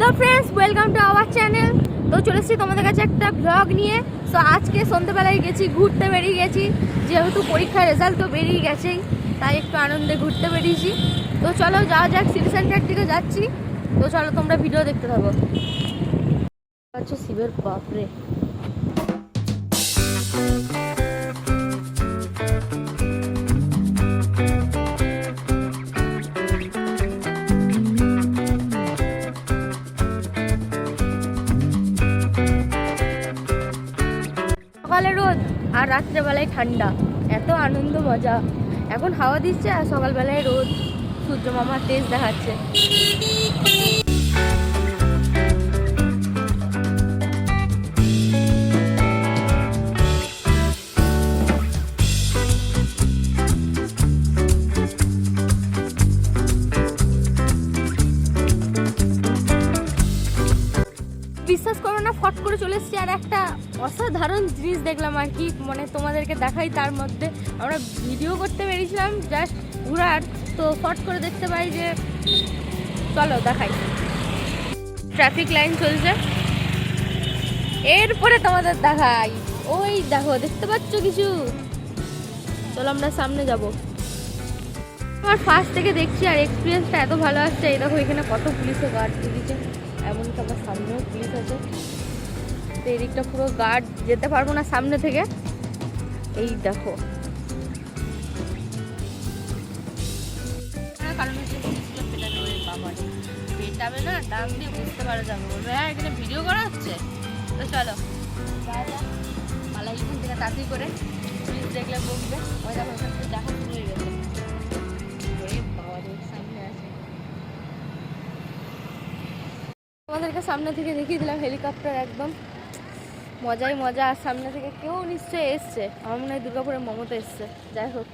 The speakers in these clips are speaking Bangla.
Hello friends welcome to our channel তো চলেছি তোমাদের কাছে একটা ব্লগ নিয়ে। তো আজকে সন্ধ্যেবেলায় গেছি, ঘুরতে বেরিয়ে গেছি। যেহেতু পরীক্ষার রেজাল্ট তো বেরিয়ে গেছেই, তাই একটু আনন্দে ঘুরতে বেরিয়েছি। তো চলো যাওয়া যাক সিটি সেন্টার থেকে যাচ্ছি। তো চলো তোমরা ভিডিও দেখতে থাকো। আচ্ছা শিবের বাপরে। রাত্রেবেলায় ঠান্ডা। এত আনন্দ, মজা। এখন হাওয়া দিচ্ছে আর সকালবেলায় রোদ। সূর্য মামার তেজ দেখাচ্ছে। বিশ্বাস করো না, ফট করে চলে এসেছি। আর একটা অসাধারণ জিনিস দেখলাম আর কি মানে তোমাদেরকে দেখাই তার মধ্যে। আমরা ভিডিও করতে বেরিয়েছিলাম জাস্ট ঘোরার। তো ফট করে দেখতে পাই যে, চলো দেখাই। ট্রাফিক লাইন চলছে। এরপরে তোমাদের দেখাই। ওই দেখো, দেখতে পাচ্ছ কিছু? চলো আমরা সামনে যাব। আমার ফার্স্ট থেকে দেখছি আর এক্সপিরিয়েন্সটা এত ভালো আসছে। এই দেখো, এখানে কত পুলিশের গার্ড দিয়েছে এমনকি আমার সামনেও পুলিশ আছে। তো এই দিকটা পুরো গার্ড যেতে পারব না সামনে থেকে। এই দেখো। কারণ হচ্ছে না দিয়ে বুঝতে পারা হ্যাঁ ভিডিও করা হচ্ছে। তো চলো। থেকে তাড়াতাড়ি করে। পুলিশ দেখলে বলবে দেখা শুরু হয়ে গেছে। তোমাদেরকে সামনে থেকে দেখিয়ে দিলাম হেলিকপ্টার একদম। মজাই মজা, আর সামনে থেকে কেউ নিশ্চয়ই এসছে। আমার মনে হয় দুর্গাপুরে মমতা এসছে। যাই হোক,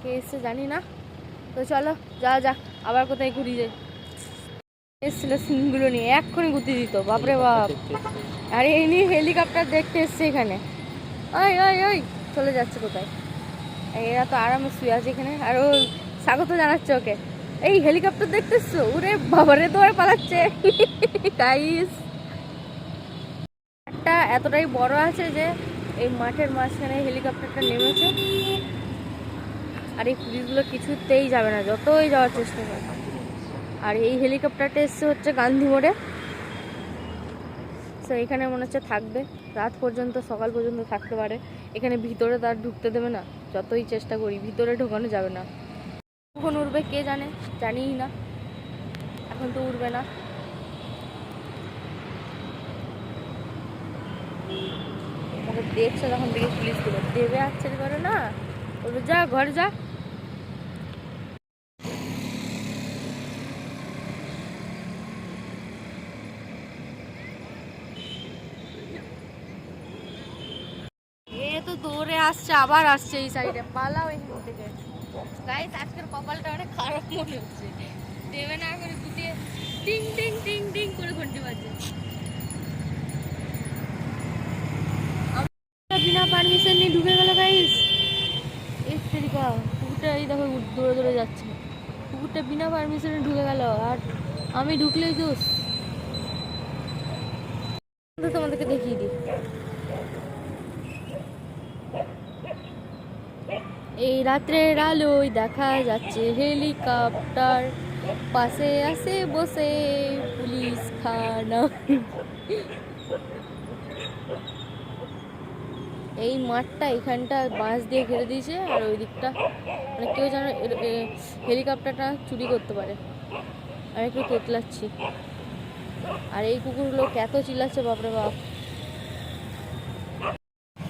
কে এসছে জানি না। তো চলো যা যাক, আবার কোথায় ঘুরি যাই। এসছিল সিনগুলো নিয়ে, এক্ষুনি ঘুরতে দিত, বাপরে বাপ। আরে, এই নিয়ে হেলিকপ্টার দেখতে এসছে এখানে। ওই ওই ওই, চলে যাচ্ছে কোথায়? এরা তো আরামে শুয়ে আছে এখানে। আর ও স্বাগত জানাচ্ছে ওকে। এই হেলিকপ্টার দেখতে এসছো ওরে বাবারে তো আর পালাচ্ছে। গাইস একটা এতটাই বড় আছে যে এই মাঠের মাঝখানে হেলিকপ্টারটা নেমেছে। আর এই পুলিশগুলো কিছুতেই যাবে না, যতই যাওয়ার চেষ্টা করে। আর এই হেলিকপ্টারটা এসছে হচ্ছে গান্ধী মোড়ে। সো এখানে মনে হচ্ছে থাকবে। রাত পর্যন্ত, সকাল পর্যন্ত থাকতে পারে। এখানে ভিতরে তার ঢুকতে দেবে না। যতই চেষ্টা করি, ভিতরে ঢোকানো যাবে না। কখন উঠবে কে জানে, জানিই না। এখন তো উঠবে না। আমাকে দেখছে তখন থেকে পুলিশগুলো দেবে আসছে করে না? বলবে, যা, ঘর যা। এ তো দৌড়ে আসছে, আবার আসছে এই সাইডে পালাও এখান থেকে। গাইস আজকের কপালটা অনেক খারাপ মনে হচ্ছে। দেবে না করে দুটিয়ে টিং টিং টিং টিং করে ঘন্টি বাজে বিনা পারমিশন নিয়ে ঢুকে গেল গাইস এই ফেরিকা কুকুরটা এই দেখো দৌড়ে দৌড়ে যাচ্ছে। কুকুরটা বিনা পারমিশনে ঢুকে গেল, আর আমি ঢুকলেই দোষ। তোমাদেরকে দেখিয়ে দিই। এই রাত্রের আলোয় দেখা যাচ্ছে হেলিকপ্টার। পাশে আছে বসে পুলিশ খানা। এই মাঠটা এখানটা বাঁশ দিয়ে ঘিরে দিয়েছে, আর ওই দিকটা মানে কেউ যেন হেলিকপ্টারটা চুরি করতে পারে। আমি একটু তোতলাচ্ছি। আর এই কুকুরগুলো এত চিল্লাচ্ছে, বাপরে বাপ।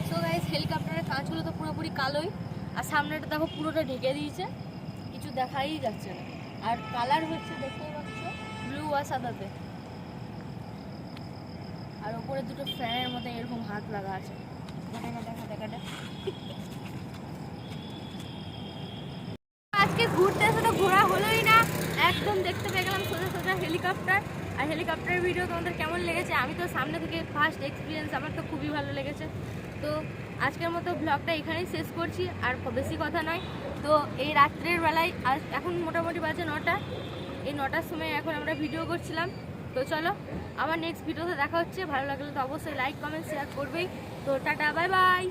সো গাইস হেলিকপ্টারের কাঁচগুলো তো পুরোপুরি কালোই। আর সামনেটা দেখো পুরোটা ঢেকে দিয়েছে, কিছু দেখাই যাচ্ছে না। আর কালার হচ্ছে দেখতেই পাচ্ছ ব্লু আর সাদাতে। আর ওপরে দুটো ফ্যানের মতো এরকম হাত লাগা আছে। আজকে ঘুরতে ঘোরা হলোই না, একদম দেখতে পেয়ে গেলাম সোজা সোজা হেলিকপ্টার আর হেলিকপ্টারের ভিডিও তোমাদের কেমন লেগেছে? আমি তো সামনে থেকে ফার্স্ট এক্সপিরিয়েন্স আমার তো খুবই ভালো লেগেছে। তো আজকের মতো ব্লগটা এখানেই শেষ করছি, আর বেশি কথা নয়। তো এই রাত্রের বেলায় আজ এখন মোটামুটি বাজে নটা। এই নটার সময় এখন আমরা ভিডিও করছিলাম। তো চলো আমার নেক্সট ভিডিওতে দেখা হচ্ছে। ভালো লাগলে তো অবশ্যই লাইক কমেন্ট শেয়ার করবেই। তো টাটা বাই বাই